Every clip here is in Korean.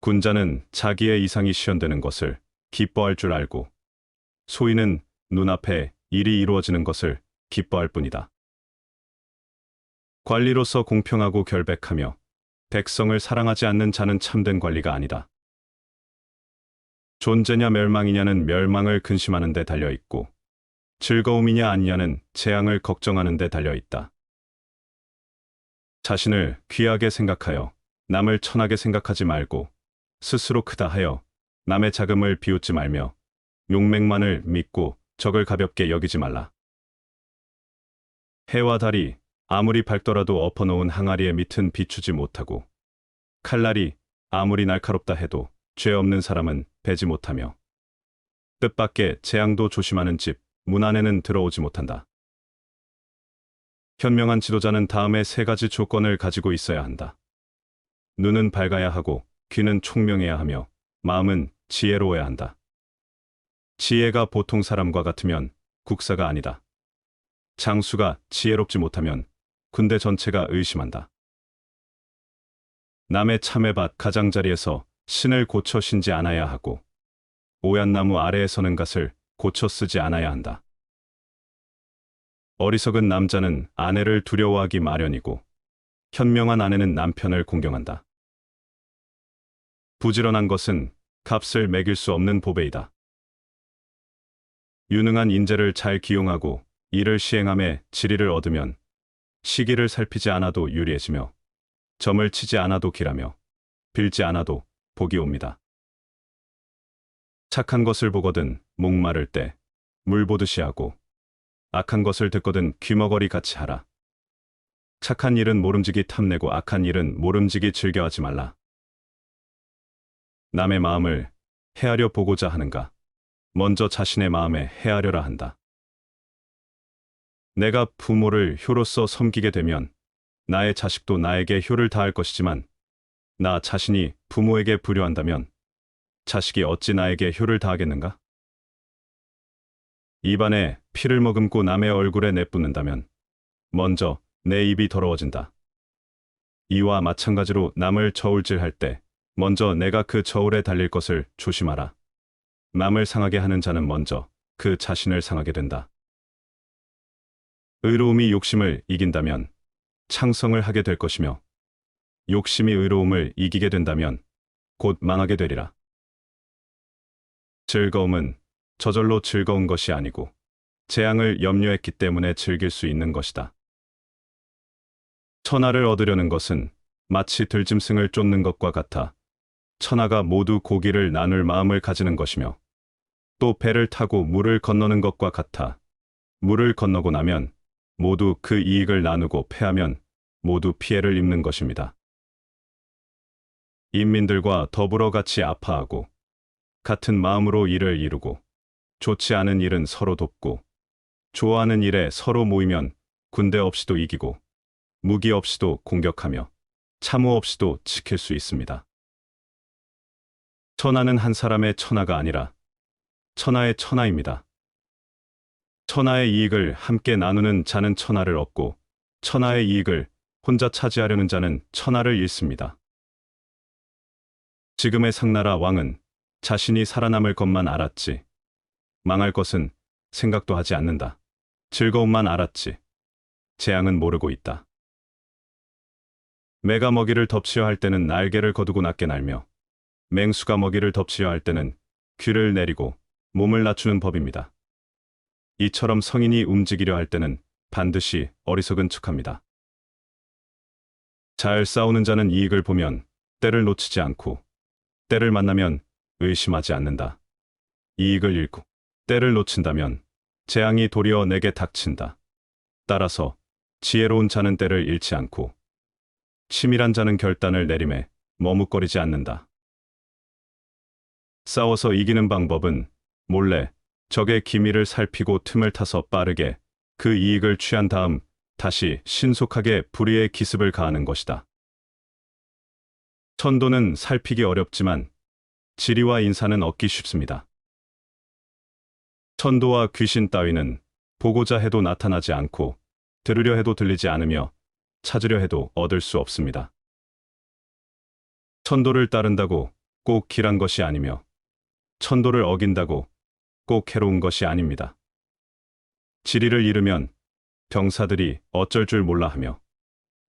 군자는 자기의 이상이 시현되는 것을 기뻐할 줄 알고 소인은 눈앞에 일이 이루어지는 것을 기뻐할 뿐이다. 관리로서 공평하고 결백하며 백성을 사랑하지 않는 자는 참된 관리가 아니다. 존재냐 멸망이냐는 멸망을 근심하는 데 달려 있고 즐거움이냐 아니냐는 재앙을 걱정하는 데 달려 있다. 자신을 귀하게 생각하여 남을 천하게 생각하지 말고 스스로 크다 하여 남의 자금을 비웃지 말며 용맹만을 믿고 적을 가볍게 여기지 말라. 해와 달이 아무리 밝더라도 엎어놓은 항아리에 밑은 비추지 못하고 칼날이 아무리 날카롭다 해도 죄 없는 사람은 배지 못하며 뜻밖의 재앙도 조심하는 집 문 안에는 들어오지 못한다. 현명한 지도자는 다음에 세 가지 조건을 가지고 있어야 한다. 눈은 밝아야 하고 귀는 총명해야 하며 마음은 지혜로워야 한다. 지혜가 보통 사람과 같으면 국사가 아니다. 장수가 지혜롭지 못하면 군대 전체가 의심한다. 남의 참외밭 가장자리에서 신을 고쳐 신지 않아야 하고 오얏나무 아래에 서는 갓을 고쳐 쓰지 않아야 한다. 어리석은 남자는 아내를 두려워하기 마련이고 현명한 아내는 남편을 공경한다. 부지런한 것은 값을 매길 수 없는 보배이다. 유능한 인재를 잘 기용하고 이를 시행함에 지리를 얻으면 시기를 살피지 않아도 유리해지며 점을 치지 않아도 길하며 빌지 않아도 복이 옵니다. 착한 것을 보거든 목마를 때 물 보듯이 하고 악한 것을 듣거든 귀머거리 같이 하라. 착한 일은 모름지기 탐내고 악한 일은 모름지기 즐겨하지 말라. 남의 마음을 헤아려 보고자 하는가? 먼저 자신의 마음에 헤아려라 한다. 내가 부모를 효로서 섬기게 되면 나의 자식도 나에게 효를 다할 것이지만 나 자신이 부모에게 불효한다면 자식이 어찌 나에게 효를 다하겠는가? 입안에 피를 머금고 남의 얼굴에 내뿜는다면 먼저 내 입이 더러워진다. 이와 마찬가지로 남을 저울질할 때 먼저 내가 그 저울에 달릴 것을 조심하라. 남을 상하게 하는 자는 먼저 그 자신을 상하게 된다. 의로움이 욕심을 이긴다면 창성을 하게 될 것이며 욕심이 의로움을 이기게 된다면 곧 망하게 되리라. 즐거움은 저절로 즐거운 것이 아니고 재앙을 염려했기 때문에 즐길 수 있는 것이다. 천하를 얻으려는 것은 마치 들짐승을 쫓는 것과 같아 천하가 모두 고기를 나눌 마음을 가지는 것이며 또 배를 타고 물을 건너는 것과 같아 물을 건너고 나면 모두 그 이익을 나누고 패하면 모두 피해를 입는 것입니다. 인민들과 더불어 같이 아파하고 같은 마음으로 일을 이루고 좋지 않은 일은 서로 돕고 좋아하는 일에 서로 모이면 군대 없이도 이기고 무기 없이도 공격하며 참호 없이도 지킬 수 있습니다. 천하는 한 사람의 천하가 아니라 천하의 천하입니다. 천하의 이익을 함께 나누는 자는 천하를 얻고 천하의 이익을 혼자 차지하려는 자는 천하를 잃습니다. 지금의 상나라 왕은 자신이 살아남을 것만 알았지. 망할 것은 생각도 하지 않는다. 즐거움만 알았지. 재앙은 모르고 있다. 매가 먹이를 덮치려 할 때는 날개를 거두고 낮게 날며 맹수가 먹이를 덮치려 할 때는 귀를 내리고 몸을 낮추는 법입니다. 이처럼 성인이 움직이려 할 때는 반드시 어리석은 척합니다. 잘 싸우는 자는 이익을 보면 때를 놓치지 않고 때를 만나면 의심하지 않는다. 이익을 잃고 때를 놓친다면 재앙이 도리어 내게 닥친다. 따라서 지혜로운 자는 때를 잃지 않고 치밀한 자는 결단을 내림에 머뭇거리지 않는다. 싸워서 이기는 방법은 몰래 적의 기밀을 살피고 틈을 타서 빠르게 그 이익을 취한 다음 다시 신속하게 불의의 기습을 가하는 것이다. 천도는 살피기 어렵지만 지리와 인사는 얻기 쉽습니다. 천도와 귀신 따위는 보고자 해도 나타나지 않고 들으려 해도 들리지 않으며 찾으려 해도 얻을 수 없습니다. 천도를 따른다고 꼭 길한 것이 아니며 천도를 어긴다고 꼭 해로운 것이 아닙니다. 지리를 잃으면 병사들이 어쩔 줄 몰라 하며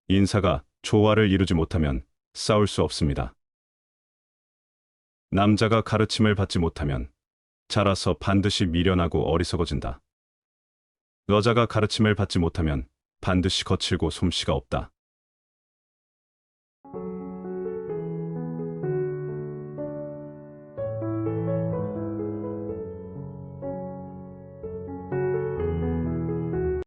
인사가 조화를 이루지 못하면 싸울 수 없습니다. 남자가 가르침을 받지 못하면 자라서 반드시 미련하고 어리석어진다. 여자가 가르침을 받지 못하면 반드시 거칠고 솜씨가 없다.